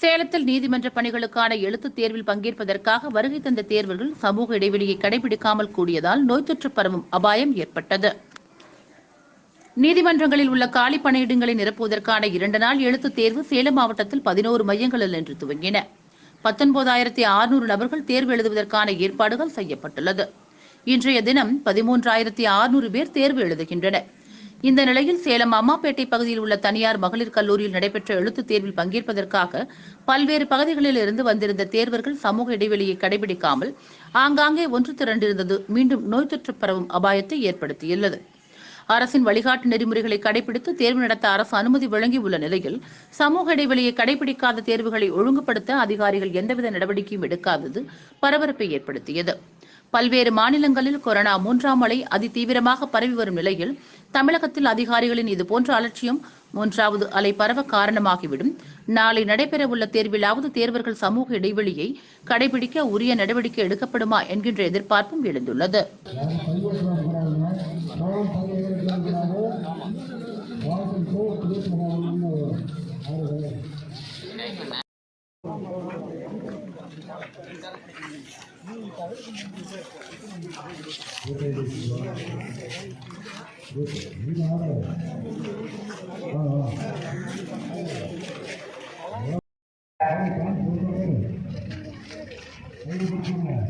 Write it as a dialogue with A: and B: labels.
A: சேலத்தில் நீதிமன்ற பணிகளுக்கான எழுத்துத் தேர்வில் பங்கேற்பதற்காக வருகை தந்த தேர்வர்கள் சமூக இடைவெளியை கடைபிடிக்காமல் கூடியதால் நோய் தொற்று பரவும் அபாயம் ஏற்பட்டது. நீதிமன்றங்களில் உள்ள காலி பணியிடங்களை நிரப்புவதற்கான இரண்டு நாள் எழுத்துத் தேர்வு சேலம் மாவட்டத்தில் பதினோரு மையங்களில் இன்று துவங்கின. பத்தொன்பதாயிரத்தி ஆறுநூறு நபர்கள் தேர்வு எழுதுவதற்கான ஏற்பாடுகள் செய்யப்பட்டுள்ளது. இன்றைய தினம் பதிமூன்றாயிரத்தி ஆறுநூறு பேர் தேர்வு எழுதுகின்றனர். இந்த நிலையில் சேலம் அம்மாப்பேட்டை பகுதியில் உள்ள தனியார் மகளிர் கல்லூரியில் நடைபெற்ற எழுத்துத் தேர்வில் பங்கேற்பதற்காக பல்வேறு பகுதிகளில் இருந்து வந்திருந்த தேர்வர்கள் சமூக இடைவெளியை கடைபிடிக்காமல் ஆங்காங்கே ஒன்று திரண்டிருந்தது. மீண்டும் நோய் தொற்று பரவும் அபாயத்தை ஏற்படுத்தியுள்ளது. அரசின் வழிகாட்டு நெறிமுறைகளை கடைபிடித்து தேர்வு நடத்த அரசு அனுமதி வழங்கியுள்ள நிலையில் சமூக இடைவெளியை கடைபிடிக்காத தேர்வுகளை ஒழுங்குபடுத்த அதிகாரிகள் எந்தவித நடவடிக்கையும் எடுக்காதது பரபரப்பை ஏற்படுத்தியது. பல்வேறு மாநிலங்களில் கொரோனா மூன்றாம் அலை அதிதீவிரமாக பரவி வரும் நிலையில் தமிழகத்தில் அதிகாரிகளின் இதுபோன்ற அலட்சியம் மூன்றாவது அலை பரவ காரணமாகிவிடும். நாளை நடைபெறவுள்ள தேர்விலாவது தேர்வர்கள் சமூக இடைவெளியை கடைபிடிக்க உரிய நடவடிக்கை எடுக்கப்படுமா என்கின்ற எதிர்பார்ப்பும் எழுந்துள்ளது.
B: Thank you.